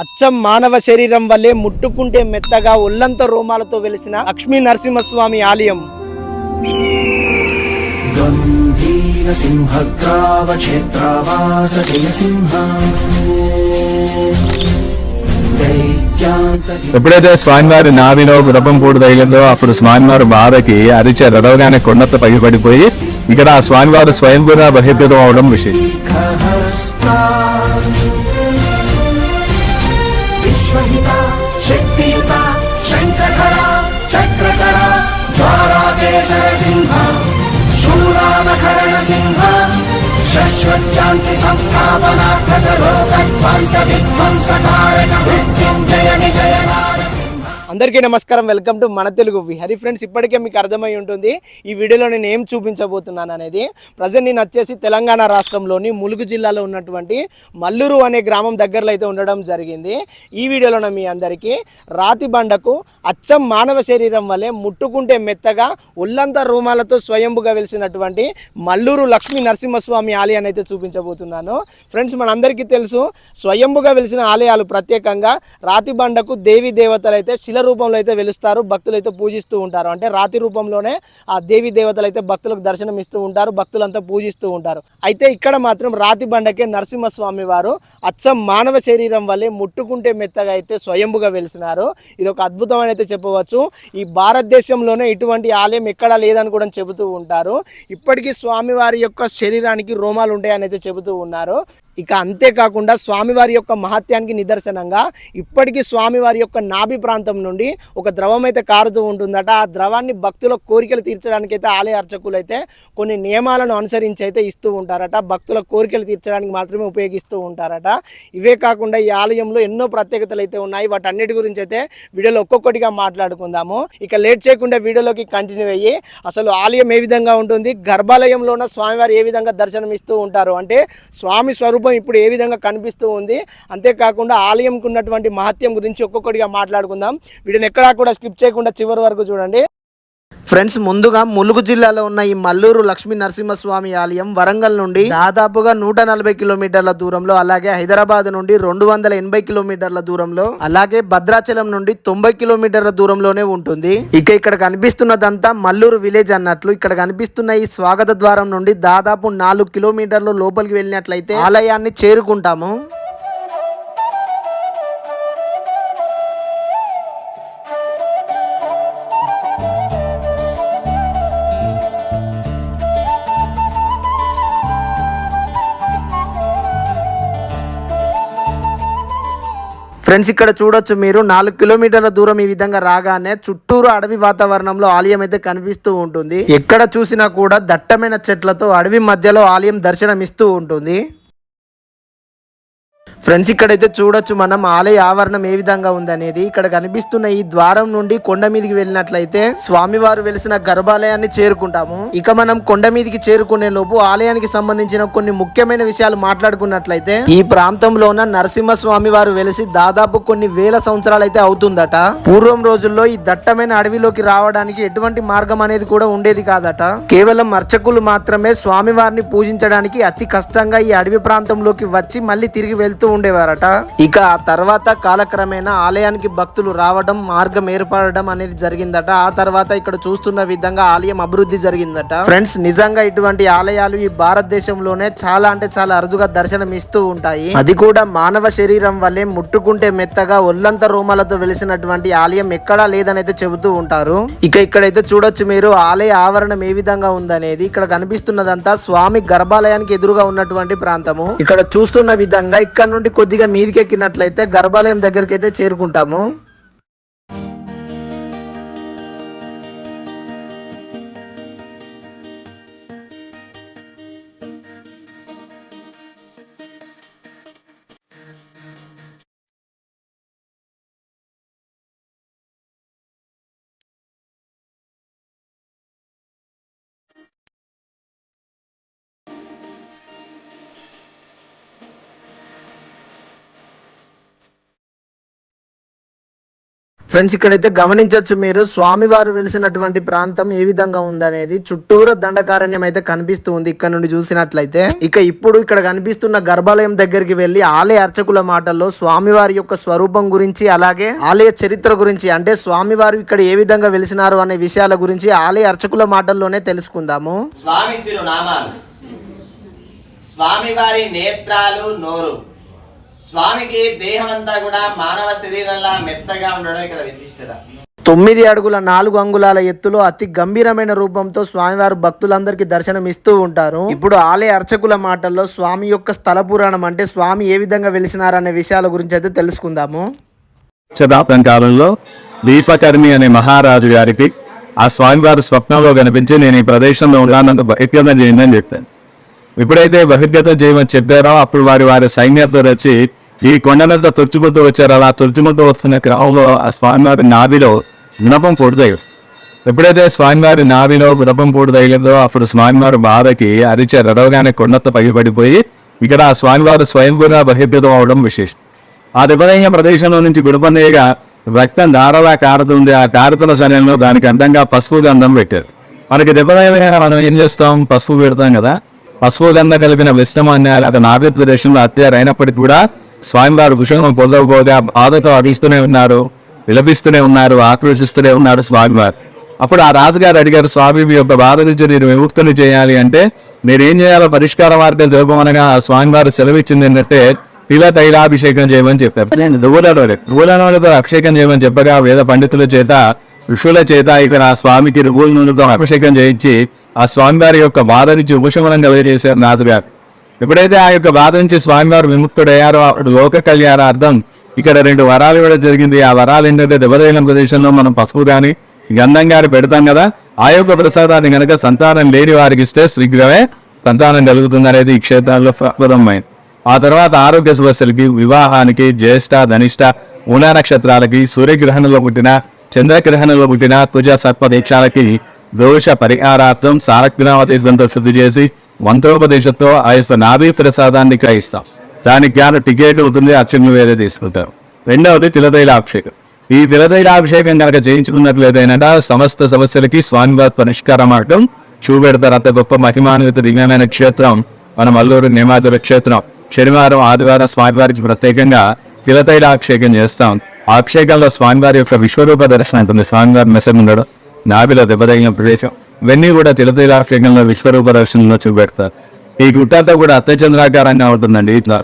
అచ్చం మానవ శరీరం వల్లే ముట్టుకుంటే మెత్తగా ఒళ్ళంత రోమాలతో వెలిసిన లక్ష్మీ నరసింహస్వామి ఆలయం. ఎప్పుడైతే స్వామివారి నావిలో గుడపం పూడు తగిలిందో అప్పుడు స్వామివారి బాధకి అరిచే రడవగానే కొండత పగిపడిపోయి ఇక్కడ స్వామివారు స్వయంగా బహిర్గతం అవడం విశేషం. శాశ్వత్ శాంతి సంస్థాపనార్థక లోకద్వాంత విధ్వంసకారక మృత్యుం జయ నిజయ అందరికీ నమస్కారం. వెల్కమ్ టు మన తెలుగు విహరి ఫ్రెండ్స్. ఇప్పటికే మీకు అర్థమై ఉంటుంది ఈ వీడియోలో నేను ఏం చూపించబోతున్నాను అనేది. ప్రజెంట్ నేను వచ్చేసి తెలంగాణ రాష్ట్రంలోని ములుగు జిల్లాలో ఉన్నటువంటి మల్లూరు అనే గ్రామం దగ్గరలో అయితే ఉండడం జరిగింది. ఈ వీడియోలో మీ అందరికీ రాతి బండకు అచ్చం మానవ శరీరం వలె ముట్టుకుంటే మెత్తగా ఒళ్ళంతా రోమాలతో స్వయంభుగా వెలిసినటువంటి మల్లూరు లక్ష్మీ నరసింహస్వామి ఆలయాన్ని అయితే చూపించబోతున్నాను. ఫ్రెండ్స్ మనందరికీ తెలుసు స్వయంభుగా వెలిసిన ఆలయాలు ప్రత్యేకంగా రాతి బండకు దేవి దేవతలు అయితే శిల రూపంలో అయితే వెలుస్తారు భక్తులు అయితే పూజిస్తూ ఉంటారు. అంటే రాతి రూపంలోనే ఆ దేవి దేవతలు అయితే భక్తులకు దర్శనం ఇస్తూ ఉంటారు భక్తులంతా పూజిస్తూ ఉంటారు. అయితే ఇక్కడ మాత్రం రాతి బండకే నరసింహస్వామి వారు అచ్చం మానవ శరీరం వల్లే ముట్టుకుంటే మెత్తగా అయితే స్వయంభుగా వెలిసినారు. ఇది ఒక అద్భుతమైన అయితే చెప్పవచ్చు. ఈ భారతదేశంలోనే ఇటువంటి ఆలయం ఎక్కడా లేదని కూడా చెబుతూ ఉంటారు. ఇప్పటికీ స్వామివారి యొక్క శరీరానికి రోమాలు ఉంటాయని అయితే చెబుతూ ఉన్నారు. ఇక అంతేకాకుండా స్వామివారి యొక్క మహత్యానికి నిదర్శనంగా ఇప్పటికీ స్వామివారి యొక్క నాభి ప్రాంతం నుండి ఒక ద్రవం అయితే కారుతూ ఉంటుందట. ఆ ద్రవాన్ని భక్తుల కోరికలు తీర్చడానికి అయితే ఆలయ అర్చకులు అయితే కొన్ని నియమాలను అనుసరించి అయితే ఇస్తూ ఉంటారట. భక్తుల కోరికలు తీర్చడానికి మాత్రమే ఉపయోగిస్తూ ఉంటారట. ఇవే కాకుండా ఈ ఆలయంలో ఎన్నో ప్రత్యేకతలు అయితే ఉన్నాయి. వాటన్నిటి గురించి అయితే వీడియోలో ఒక్కొక్కటిగా మాట్లాడుకుందాము. ఇక లేట్ చేయకుండా వీడియోలోకి కంటిన్యూ అయ్యి అసలు ఆలయం ఏ విధంగా ఉంటుంది గర్భాలయంలో ఉన్న స్వామివారు ఏ విధంగా దర్శనం ఇస్తూ ఉంటారు అంటే స్వామి స్వరూపం ఇప్పుడు ఏ విధంగా కనిపిస్తూ ఉంది అంతేకాకుండా ఆలయంకు ఉన్నటువంటి మహత్యం గురించి ఒక్కొక్కటిగా మాట్లాడుకుందాం. వీడియోని ఎక్కడా కూడా స్కిప్ చేయకుండా చివరి వరకు చూడండి. ఫ్రెండ్స్ ముందుగా ములుగు జిల్లాలో ఉన్న ఈ మల్లూరు లక్ష్మీ నరసింహస్వామి ఆలయం వరంగల్ నుండి దాదాపుగా నూట నలభై కిలోమీటర్ల దూరంలో అలాగే హైదరాబాద్ నుండి రెండు వందల ఎనభై కిలోమీటర్ల దూరంలో అలాగే భద్రాచలం నుండి తొంభై కిలోమీటర్ల దూరంలోనే ఉంటుంది. ఇక ఇక్కడ కనిపిస్తున్నదంతా మల్లూరు విలేజ్ అన్నట్లు ఇక్కడ కనిపిస్తున్న ఈ స్వాగత ద్వారం నుండి దాదాపు నాలుగు కిలోమీటర్లు లోపలికి వెళ్ళినట్లయితే ఆలయాన్ని చేరుకుంటాము. ఫ్రెండ్స్ ఇక్కడ చూడొచ్చు మీరు. నాలుగు కిలోమీటర్ల దూరం ఈ విధంగా రాగానే చుట్టూరు అడవి వాతావరణంలో ఆలయం అయితే కనిపిస్తూ ఉంటుంది. ఎక్కడ చూసినా కూడా దట్టమైన చెట్లతో అడవి మధ్యలో ఆలయం దర్శనం ఇస్తూ ఉంటుంది. ఫ్రెండ్స్ ఇక్కడైతే చూడొచ్చు మనం ఆలయ ఆవరణం ఏ విధంగా ఉందనేది. ఇక్కడ కనిపిస్తున్న ఈ ద్వారం నుండి కొండ మీదకి వెళ్ళినట్లయితే స్వామివారు వెలిసిన గర్భాలయాన్ని చేరుకుంటాము. ఇక మనం కొండ మీదకి చేరుకునే లోపు ఆలయానికి సంబంధించిన కొన్ని ముఖ్యమైన విషయాలు మాట్లాడుకున్నట్లయితే ఈ ప్రాంతంలోన నరసింహ స్వామివారు వెలిసి దాదాపు కొన్ని వేల సంవత్సరాలు అయితే అవుతుందట. పూర్వం రోజుల్లో ఈ దట్టమైన అడవిలోకి రావడానికి ఎటువంటి మార్గం అనేది కూడా ఉండేది కాదట. కేవలం అర్చకులు మాత్రమే స్వామివారిని పూజించడానికి అతి కష్టంగా ఈ అడవి ప్రాంతంలోకి వచ్చి మళ్ళీ తిరిగి వెళ్తూ ఉండేవారట. ఇక ఆ తర్వాత కాలక్రమేణా ఆలయానికి భక్తులు రావడం మార్గం ఏర్పడడం అనేది జరిగిందట. ఆ తర్వాత ఇక్కడ చూస్తున్న విధంగా ఆలయం అభివృద్ధి జరిగిందట. ఫ్రెండ్స్ నిజంగా ఇటువంటి ఆలయాలు ఈ భారతదేశంలోనే చాలా అంటే చాలా అరుదుగా దర్శనం ఇస్తూ ఉంటాయి. అది కూడా మానవ శరీరం వల్లే ముట్టుకుంటే మెత్తగా ఒళ్ళంత రోమాలతో వెలిసినటువంటి ఆలయం ఎక్కడా లేదని అయితే చెబుతూ ఉంటారు. ఇక ఇక్కడైతే చూడొచ్చు మీరు ఆలయ ఆవరణం ఏ విధంగా ఉందనేది. ఇక్కడ కనిపిస్తున్నదంతా స్వామి గర్భాలయానికి ఎదురుగా ఉన్నటువంటి ప్రాంతము. ఇక్కడ చూస్తున్న విధంగా ఇక్కడ నుండి కొద్దిగా మీదికెక్కినట్లయితే గర్భాలయం దగ్గరికి అయితే చేరుకుంటాము. ఫ్రెండ్స్ ఇక్కడైతే గమనించవచ్చు మీరు స్వామివారు వెలిసినటువంటి ప్రాంతం ఏ విధంగా ఉందనేది. చుట్టూరా దండకారణ్యం అయితే కనిపిస్తూ ఉంది ఇక్కడ నుండి చూసినట్లయితే. ఇక ఇప్పుడు ఇక్కడ కనిపిస్తున్న గర్భాలయం దగ్గరికి వెళ్ళి ఆలయ అర్చకుల మాటల్లో స్వామివారి యొక్క స్వరూపం గురించి అలాగే ఆలయ చరిత్ర గురించి అంటే స్వామివారు ఇక్కడ ఏ విధంగా వెలిసినారు అనే విషయాల గురించి ఆలయ అర్చకుల మాటల్లోనే తెలుసుకుందాము. స్వామి తిరునామాలు స్వామివారి నేత్రాలు నోరు. స్వామికి దేహం అంతా కూడా మానవ శరీరంలా మెత్తగా ఉండడం ఇక్కడ విశిష్టత. తొమ్మిది అడుగుల నాలుగు అంగుళాల ఎత్తులో అతి గంభీరమైన రూపంతో స్వామివారు భక్తులందరికీ దర్శనం ఇస్తూ ఉంటారు. ఇప్పుడు ఆలయ అర్చకుల మాటల్లో స్వామి యొక్క స్థల పురాణం అంటే స్వామి ఏ విధంగా వెలిసినారనే విషయాల గురించి అయితే తెలుసుకుందాము. శతాబ్దం కాలంలో దీపకర్మి అనే మహారాజు గారికి ఆ స్వామివారి స్వప్నంలో కనిపించి నేను ఈ ప్రదేశంలో ఉన్నానంత బహిర్గతం చేయండి అని చెప్పాను. ఎప్పుడైతే బహిర్గతం చేయమని చెప్పారో? అప్పుడు వారి వారి సైన్యంతో వచ్చి ఈ కొండనంతా తుర్చుకుంటూ వచ్చారు. అలా తుర్చుకుంటూ వస్తున్న క్రమంలో ఆ స్వామివారి నాభిలో వినపం పొడుతాయి. ఎప్పుడైతే స్వామివారి నాభిలో వినపం పొడి తగిలిందో అప్పుడు స్వామివారి బాధకి అరిచే రడవగానే కొండంత పగిపడిపోయి ఇక్కడ ఆ స్వామివారు స్వయంగా బహిర్గతం అవడం విశేషం. ఆ దెబ్బతైన ప్రదేశంలో నుంచి గుడిపన్నయ్యగా రక్తం ధారలా కారుతుంది. ఆ కారుతున్న సమయంలో దానికి అందంగా పసుపు గంధం పెట్టారు. మనకి దెబ్బతైన మనం ఏం చేస్తాం? పసుపు పెడతాం కదా? పసుపు కలిపిన విశ్రమాన్ని అతను నాగరిక ప్రదేశంలో హత్యారు అయినప్పటికీ కూడా స్వామివారు భుషణం పొందకపోగా బాధతో అడిగిస్తూనే ఉన్నారు విలపిస్తూనే ఉన్నారు ఆక్రోశిస్తూనే ఉన్నారు స్వామివారు. అప్పుడు ఆ రాజుగారు అడిగారు స్వామి మీ యొక్క బాధ నుంచి నేను విముక్తులు చేయాలి అంటే మీరేం చేయాలో పరిష్కార మార్గం తెలుపమనగా ఆ స్వామివారు సెలవిచ్చింది ఏంటంటే తిల తైలాభిషేకం చేయమని చెప్పారు. నేను దువ్వులలో దువ్వులతో అభిషేకం చేయమని చెప్పగా వేద పండితుల చేత ఋషుల చేత ఇక్కడ ఆ స్వామికి రువుల నూనెతో అభిషేకం చేయించి ఆ స్వామివారి యొక్క బాధ నుంచి ఉపశమనం కలిగజేశారు నాథుగారు. ఎప్పుడైతే ఆ యొక్క బాధ నుంచి స్వామివారు విముక్తుడయ్యారో అప్పుడు లోక కళ్యాణార్థం ఇక్కడ రెండు వరాలు ఇవ్వడం జరిగింది. ఆ వరాలు ఏంటంటే దెబ్బతైన ప్రదేశంలో మనం పసుపు కానీ గంధం గారి పెడతాం కదా. ఆ యొక్క ప్రసాదాన్ని కనుక సంతానం లేని వారికి ఇస్తే శీఘ్రమే సంతానం కలుగుతుంది అనేది ఈ క్షేత్రాల్లో ప్రదమైంది ఆ తర్వాత ఆరోగ్య సమస్యలకి వివాహానికి జ్యేష్ఠ ధనిష్ట మూల నక్షత్రాలకి సూర్యగ్రహణంలో పుట్టిన చంద్రగ్రహణంలో పుట్టిన తుజ సర్ప దీక్షాలకి దోష పరిహారార్థం సారగ్రామతీర్థంతో శుద్ధి చేసి మంత్రోపదేశంతో ఆ యొక్క నాభి ప్రసాదాన్ని గ్రహిస్తాం దానికి గాను టికెట్ అవుతుంది అర్చనలు వేరే తీసుకుంటారు రెండవది తిలతైలాభిషేకం ఈ తిలతైలాభిషేకం కనుక చేయించుకున్నట్లయితేనట సమస్త సమస్యలకి స్వామివారి పరిష్కారం అవటం చూపెడతారు అంత గొప్ప మహిమాన్విత దివ్యమైన క్షేత్రం మన మల్లూరు నేమాదుల క్షేత్రం శనివారం ఆదివారం స్వామివారికి ప్రత్యేకంగా తిలతైలాభిషేకం చేస్తాం ఆ అభిషేకంలో స్వామివారి యొక్క విశ్వరూప దర్శనం ఉంటుంది స్వామివారి మెసర్ ఉండడం నాభిలో దెబ్బతగిన ప్రదేశం. ఇవన్నీ కూడా తిలతైలాభిషేకంలో విశ్వరూప దర్శనంలో చూపెడతారు. ఈ గుట్టంతా కూడా అర్థచంద్రాకారంగా ఉంటుందండి ఇట్లా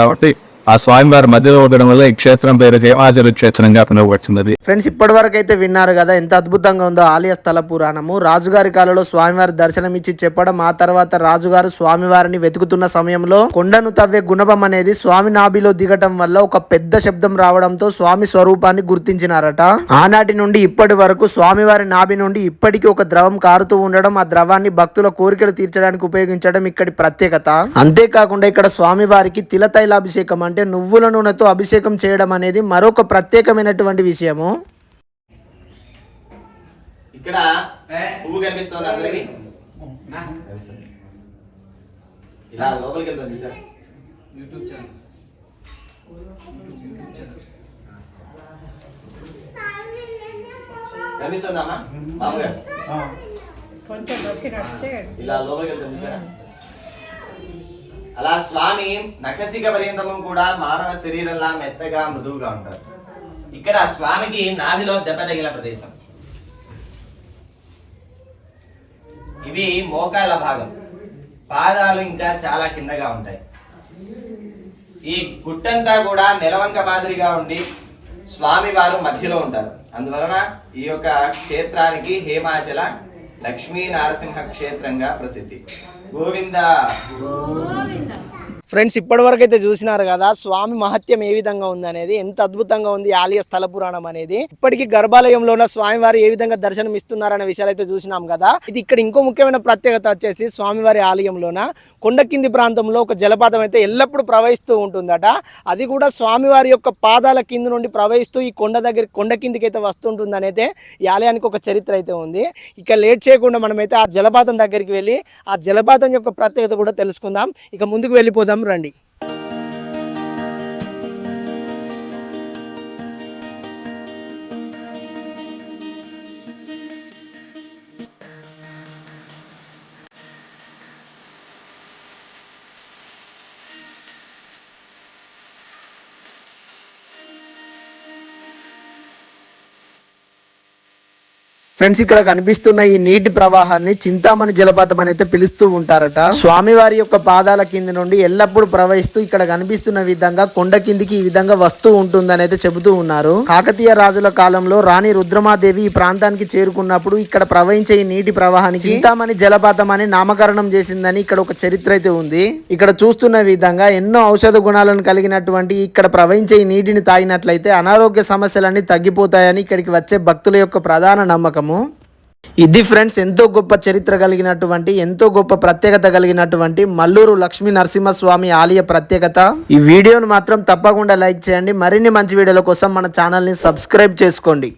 కాబట్టి ఆ స్వామివారి మధ్యలో ఉండడం వల్ల ఈ క్షేత్రం పేరు హేమాచల క్షేత్రంగా పిలువబడుతున్నది ఫ్రెండ్స్ ఇప్పటి వరకు అయితే విన్నారు కదా ఎంత అద్భుతంగా ఉందో ఆలయ స్థల పురాణము. రాజుగారి కాలంలో స్వామివారి దర్శనం ఇచ్చి చెప్పడం ఆ తర్వాత రాజుగారు స్వామివారిని వెతుకుతున్న సమయంలో కొండను తవ్వే గుణపం అనేది స్వామి నాభిలో దిగటం వల్ల ఒక పెద్ద శబ్దం రావడంతో స్వామి స్వరూపాన్ని గుర్తించినారట. ఆనాటి నుండి ఇప్పటి వరకు స్వామివారి నాభి నుండి ఇప్పటికీ ఒక ద్రవం కారుతూ ఉండడం ఆ ద్రవాన్ని భక్తుల కోరికలు తీర్చడానికి ఉపయోగించడం ఇక్కడి ప్రత్యేకత. అంతేకాకుండా ఇక్కడ స్వామివారికి తిలతైలాభిషేకం అంటే నువ్వుల నూనెతో అభిషేకం చేయడం అనేది మరొక ప్రత్యేకమైనటువంటి విషయము. ఇక్కడ పువ్వు కనిపిస్తుంది అందరికి ఇలా లోపలికి వెళ్తాం చూసారు? కనిపిస్తుందమ్మా బాబు గారు ఇలా లోపలికి వెళ్తాం చూసారా? అలా స్వామి నఖసిక పర్యంతము కూడా మానవ శరీరంలా మెత్తగా మృదువుగా ఉంటారు. ఇక్కడ స్వామికి నాభిలో దెబ్బ తగిలిన ప్రదేశం. ఇవి మోకాళ్ళ భాగం. పాదాలు ఇంకా చాలా కిందగా ఉంటాయి. ఈ గుట్టంతా కూడా నెలవంక మాదిరిగా ఉండి స్వామి వారు మధ్యలో ఉంటారు. అందువలన ఈ యొక్క క్షేత్రానికి హేమాచల లక్ష్మీ నారసింహ క్షేత్రంగా ప్రసిద్ధి. గోవింద. ఫ్రెండ్స్ ఇప్పటి వరకు అయితే చూసినారు కదా స్వామి మహత్యం ఏ విధంగా ఉంది అనేది ఎంత అద్భుతంగా ఉంది ఆలయ స్థల పురాణం అనేది. ఇప్పటికీ గర్భాలయంలో ఉన్న స్వామివారు ఏ విధంగా దర్శనం ఇస్తున్నారనే విషయాలు అయితే చూసినాం కదా. ఇది ఇక్కడ ఇంకో ముఖ్యమైన ప్రత్యేకత వచ్చేసి స్వామివారి ఆలయంలోన కొండ కింది ప్రాంతంలో ఒక జలపాతం అయితే ఎల్లప్పుడూ ప్రవహిస్తూ ఉంటుందట. అది కూడా స్వామివారి యొక్క పాదాల కింద నుండి ప్రవహిస్తూ ఈ కొండ దగ్గర కొండ కిందికి అయితే వస్తుంటుంది అయితే ఈ ఆలయానికి ఒక చరిత్ర అయితే ఉంది. ఇక లేట్ చేయకుండా మనమైతే ఆ జలపాతం దగ్గరికి వెళ్ళి ఆ జలపాతం యొక్క ప్రత్యేకత కూడా తెలుసుకుందాం. ఇక ముందుకు వెళ్ళిపోదాం. రండి. ఫ్రెండ్స్ ఇక్కడ కనిపిస్తున్న ఈ నీటి ప్రవాహాన్ని చింతామణి జలపాతం అని అయితే పిలుస్తూ ఉంటారట. స్వామివారి యొక్క పాదాల కింది నుండి ఎల్లప్పుడూ ప్రవహిస్తూ ఇక్కడ కనిపిస్తున్న విధంగా కొండ కిందికి ఈ విధంగా వస్తూ ఉంటుందని అయితే చెబుతూ ఉన్నారు. కాకతీయ రాజుల కాలంలో రాణి రుద్రమాదేవి ఈ ప్రాంతానికి చేరుకున్నప్పుడు ఇక్కడ ప్రవహించే ఈ నీటి ప్రవాహానికి చింతామణి జలపాతం అని నామకరణం చేసిందని ఇక్కడ ఒక చరిత్ర అయితే ఉంది. ఇక్కడ చూస్తున్న విధంగా ఎన్నో ఔషధ గుణాలను కలిగినటువంటి ఇక్కడ ప్రవహించే ఈ నీటిని తాగినట్లయితే అనారోగ్య సమస్యలన్నీ తగ్గిపోతాయని ఇక్కడికి వచ్చే భక్తుల యొక్క ప్రధాన నమ్మకం. నమ్మకము ఇది ఫ్రెండ్స్ ఎంతో గొప్ప చరిత్ర కలిగినటువంటి ఎంతో గొప్ప ప్రత్యేకత కలిగినటువంటి మల్లూరు లక్ష్మీ నరసింహస్వామి ఆలయ ప్రత్యేకత. ఈ వీడియోను మాత్రం తప్పకుండా లైక్ చేయండి. మరిన్ని మంచి వీడియోల కోసం మన ఛానల్ని సబ్స్క్రైబ్ చేసుకోండి.